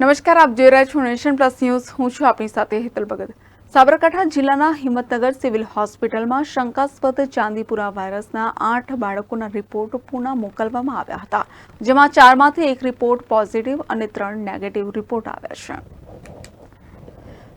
નમસ્કાર, આપ જોઈ રહ્યા છો નેશન પ્લસ ન્યૂઝ. હું છું આપની સાથે હેતલ ભગત. સાબરકાંઠા જિલ્લાના હિંમતનગર સિવિલ હોસ્પિટલમાં શંકાસ્પદ ચાંદીપુરા વાયરસના આઠ બાળકોના રિપોર્ટ પુના મોકલવામાં આવ્યા હતા, જેમાં ચારમાંથી એક રિપોર્ટ પોઝિટિવ અને ત્રણ નેગેટિવ રિપોર્ટ આવ્યા છે.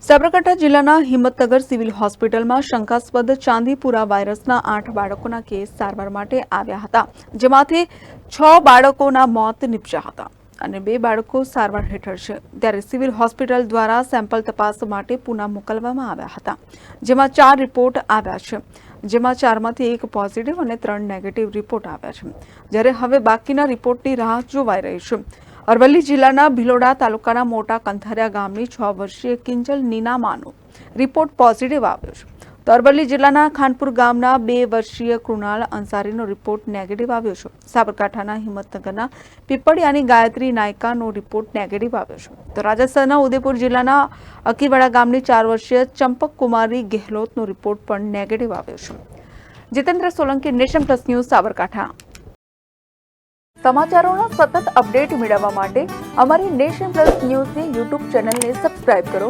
સાબરકાંઠા જિલ્લાના હિંમતનગર સિવિલ હોસ્પિટલમાં શંકાસ્પદ ચાંદીપુરા વાયરસના આઠ બાળકોના કેસ સારવાર માટે આવ્યા હતા, જેમાંથી છ બાળકોના મોત નીપજ્યા હતા. અને બે બાળકો સારવાર હેઠળ છે. ત્યારે સિવિલ હોસ્પિટલ દ્વારા સેમ્પલ તપાસ માટે પુના મોકલવામાં આવ્યા હતા. જેમાં ચાર રિપોર્ટ આવ્યા છે. જેમાં ચારમાંથી એક પોઝિટિવ અને ત્રણ નેગેટિવ રિપોર્ટ આવ્યા છે. જ્યારે હવે બાકીના રિપોર્ટની રાહ જોવાઈ રહી છે. અરવલ્લી જિલ્લાના ભિલોડા તાલુકાના મોટા કંથારિયા ગામની છ વર્ષીય કિંજલ નીનામાનો રિપોર્ટ પોઝિટિવ આવ્યો છે. તો અરવલ્લી જિલ્લાના ખાનપુર ગામના બે વર્ષીય કૃણાલ અંસારીનો રિપોર્ટ નેગેટિવ આવ્યો છે. સાબરકાંઠાના હિંમતનગરના પીપળિયાની ગાયત્રી નાયકાનો રિપોર્ટ નેગેટિવ આવ્યો છે. તો રાજસ્થાનના ઉદયપુર જિલ્લાના અકીવાડા ગામની ચાર વર્ષીય ચંપક કુમારી ગેહલોતનો રિપોર્ટ પણ નેગેટિવ આવ્યો છે. Jitendra Solanki, nation plus news, Sabarkantha. સમાચારોના સતત અપડેટ મેળવવા માટે અમારી નેશન પ્લસ ન્યૂઝની યુટ્યુબ ચેનલને સબસ્ક્રાઇબ કરો.